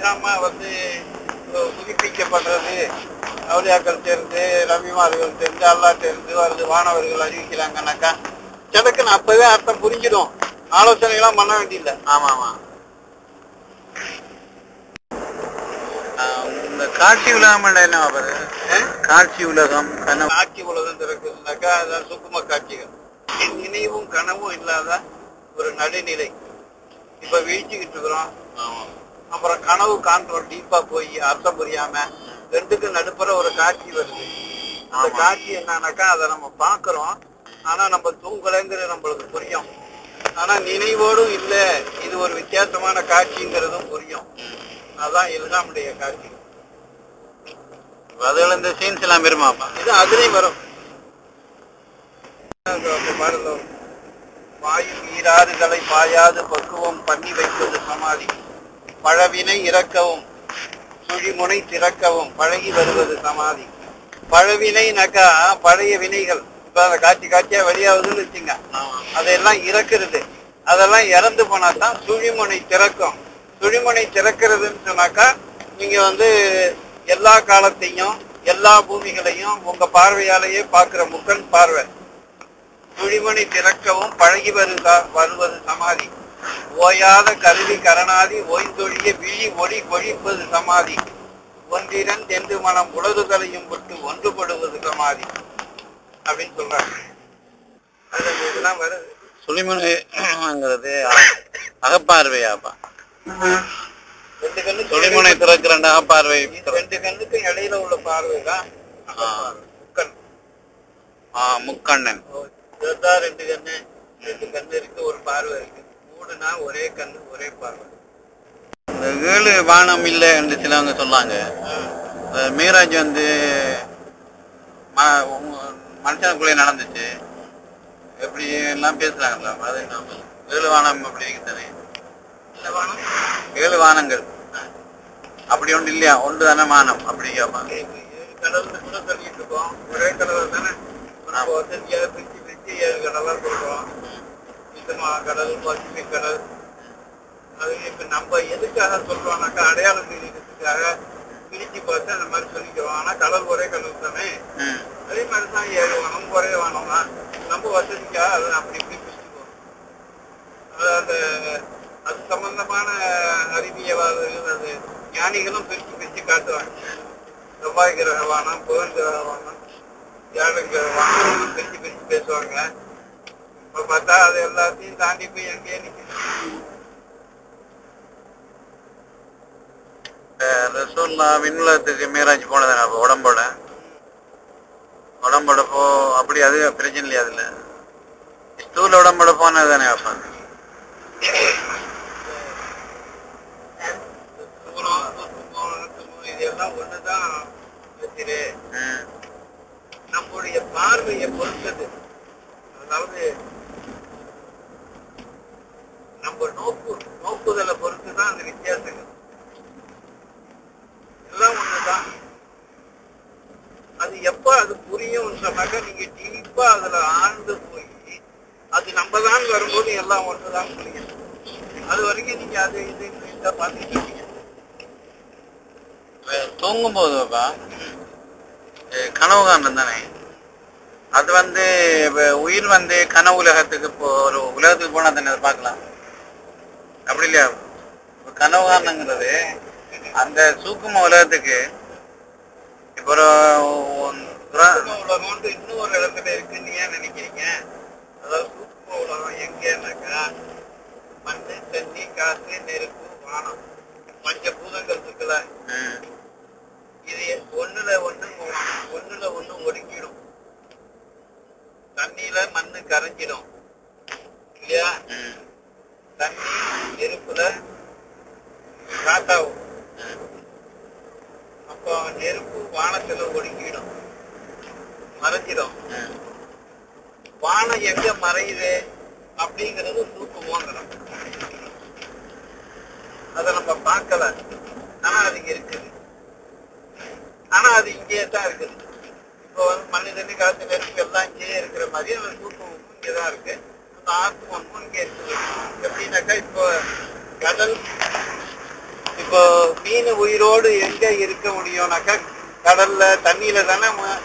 இல்ஹாமா வந்து புதுப்பிக்கப்படுறது அவளியாக்கள் சேர்ந்து ரவிமார்கள் சேர்ந்து அல்லா சேர்ந்து வருது வானவர்கள் அறிவிக்கிறாங்கன்னாக்கா சடக்குன்னு அப்பவே அர்த்தம் புரிஞ்சிடும். ஆலோசனைகள்லாம் பண்ண வேண்டியதில்லை. ஆமா ஆமா. இந்த காட்சி உலகம் என்ன பாரு? காட்சி உலகம் கனவு. காட்சி உலகம் இருக்குதுனாக்கா அதான் சுக்கும காட்சிகள். நினைவும் கனவும் இல்லாத ஒரு நடுநிலை. இப்ப வீழ்ச்சிக்கிட்டு இருக்கிறோம். அப்புறம் கனவு காண்றோம் டீப்பா போய் அர்த்தம் புரியாம ரெண்டுக்கு நடுப்புற ஒரு காட்சி வருது. அந்த. காட்சி என்னன்னாக்கா அதை நம்ம பாக்குறோம் ஆனா நம்ம தூங்கலைங்கிறது நம்மளுக்கு புரியும். ஆனா நினைவோடும் இல்ல இது ஒரு வித்தியாசமான காட்சிங்கிறதும் புரியும். அதான் இல்ஹாமுடைய காட்சி. அதுல இந்த சீன்ஸ் எல்லாம் வருமாப்பா இது அதுலயும் வரும். வரும். வாயும் ஈராறுகளை பாயாது பக்குவம் பண்ணி வைப்பது சமாதி. பழவினை இறக்கவும் சுழிமுனை திறக்கவும் பழகி வருவது சமாதி. பழவினைனாக்கா பழைய வினைகள். இப்ப அந்த காட்சி காட்சியா வெளியாகுதுன்னு வச்சுங்க. அதையெல்லாம் இறக்குறது. அதெல்லாம் இறந்து போனா தான் சுழிமுனை திறக்கும். சுழிமுனை திறக்கிறதுன்னு சொன்னாக்கா நீங்க வந்து எல்லா காலத்தையும் எல்லா பூமிகளையும் உங்க பார்வையாலேயே பார்க்கிற முக்கன் பார்வை. சுழிமணி திறக்கவும் பழகி வருதா வருவது சமாதி. ஓயாத கருவி கரணாதி ஓய்ந்தொழிய விழி ஒளி கொழிப்பது சமாதி. ஒன்றிரன் தென்று மனம் உலகுகளையும் விட்டு ஒன்றுபடுவது சமாதி. அப்படின்னு சொல்றாங்க. இதெல்லாம் வருது. சுழிமுனைங்கிறது அகப்பார்வையாப்பா. ரெண்டு கண்ணு சுழிமுனை திறக்கிற அகப்பார்வை ரெண்டு கண்ணுக்கும் இடையில உள்ள பார்வை தான் முக்கண்ணன். ரெண்டு கண்ணு. ரெண்டு கண்ணு இருக்கு ஒரு பார்வை இருக்கு. மூணுனா ஒரே கண்ணு ஒரே பார்வை. இந்த ஏழு வானம் இல்லை என்று சிலவங்க சொன்னாங்க மீராஜ் வந்து மனுஷனுக்குள்ளே நடந்துச்சு. எப்படி எல்லாம் பேசுறாங்கல்ல அது நாம ஏழு வானம் அப்படி இருக்கு தானே? இந்த வானம். ஏழு வானங்கள். அப்படி ஒன்று இல்லையா? ஒன்று தானே வானம் அப்படி கேட்பாங்க ஏழு கடல்னு கூட சொல்லிட்டு இருக்கோம். ஒரே கடல் தானே. வசதியாக பிரிச்சு பிரிச்சு ஏழு கடலா சொல்றோம். இந்தமா கடல் பசிபிக் கடல். அது இப்ப நம்ம எதுக்காக சொல்றோம்னாக்கா அடையாளம் தெரிவிக்கிறதுக்காக பிரிச்சு பார்த்து அந்த மாதிரி சொல்லிக்கிறோம். ஆனா கடல் ஒரே கடல் தானே? அதே மாதிரி தான் ஏழு வானம் ஒரே வானம் தான் நம்ம வசதிக்காக அதை அப்படி இப்படி பிரிச்சுக்குவோம். அது அந்த அது சம்பந்தமான அறிவியவாதர்கள் அது ஞானிகளும் பிரிச்சு பிரிச்சு காட்டுவாங்க. செவ்வாய் கிரக வானம் புதன் கிரக வானம் வியாழன் கிரக வானம் பிரிச்சு பிரிச்சு பேசுவாங்க. இப்ப பார்த்தா அது எல்லாத்தையும் தாண்டி போய் எங்கேயே நிக்குது. ரசூல்லா விண்ணுலகத்துக்கு மீராஜ் போனதானே அப்போ உடம்போட. உடம்போட போ அப்படி அது பிரச்சனை இல்லையா அதுல? ஸ்தூல உடம்போட போனது தானே அப்பா? இதெல்லாம் ஒண்ணுதான் நம்முடைய பார்வையை பொறுத்தது அதாவது நம்ம நோக்கு நோக்குதலை பொறுத்து தான் அந்த வித்தியாசங்கள் எல்லாம் ஒண்ணுதான். அது எப்ப அது புரியும் சொன்னாக்க நீங்க டீப்பா அதுல ஆழ்ந்து போய் அது நம்ம தான் வரும்போது எல்லாம் ஒண்ணுதான் புரியும். அது வரைக்கும் நீங்க அது இது இந்த பார்த்துட்டு இருக்கீங்க. தூங்கும் போதுப்பா கனவு காண்டம் தானே? அது வந்து உயிர் வந்து கனவு உலகத்துக்கு இப்போ ஒரு உலகத்துக்கு போனா தானே பார்க்கலாம். அப்படி இல்லையா? இப்ப கனவு காரணங்கிறது அந்த சூக்கும உலகத்துக்கு இப்போ ஒரு ஒரு- உலகம் வந்து இன்னொரு இடத்துல இருக்குன்னு ஏன் நினைக்கிறீங்க? அதாவது சூக்ஷ்ம உலகம் எங்கன்னாக்கா மண்ணு தண்ணி காற்று நெருப்பு வானம் பஞ்ச பூதங்கள் இருக்குல்ல? இது ஒண்ணுல ஒண்ணு ஒண்ணுல ஒண்ணு ஒடுங்கிடும் தண்ணியில மண்ணு கரைஞ்சிடும். இல்லையா? தண்ணி நெருப்புல காத்தாகும் அப்போ நெருப்பு வானத்துல ஒடுங்கிடும். மறைஞ்சிடும். வானம் எங்க மறையுது அப்படிங்கிறது தூக்குமோங்கிறோம் அதை நம்ம பார்க்கல. ஆனா அது இங்க இருக்குது. ஆனா அது இங்கேயே தான் இருக்குது. இப்போ வந்து மண்ணு தண்ணி காத்து நெருப்பு எல்லாம் இங்கேயே இருக்கிற மாதிரி அந்த தூக்கம் இங்கதான் இருக்கு. அந்த ஆத்மமும் இருக்குது எப்படின்னாக்கா இப்போ கடல் இப்போ மீன் உயிரோடு எங்க இருக்க முடியும்னாக்கா கடல்ல தண்ணியில தானே ம-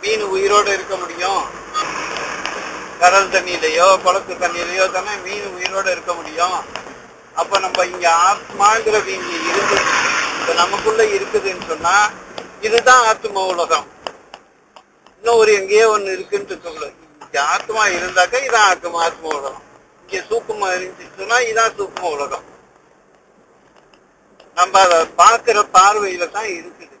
மீன் உயிரோடு இருக்க முடியும். கடல் தண்ணியிலயோ குளத்து தண்ணியிலயோ தானே மீன் உயிரோடு இருக்க முடியும். அப்ப நம்ம இங்க ஆத்மாங்கிற இங்க இருக்கு இப்ப நமக்குள்ள இருக்குதுன்னு சொன்னா இதுதான் ஆத்ம உலகம். இன்னும் ஒரு எங்கேயோ ஒண்ணு இருக்குன்னு சொல்லு. ஆத்மா இருந்தாக்கா இதான் ஆத்மா ஆத்ம உலகம். இங்க சூக்குமா இருந்துச்சுன்னா இதான் சூக்கம உலகம். நம்ம அதை பார்க்கிற பார்வையில தான் இருக்குது.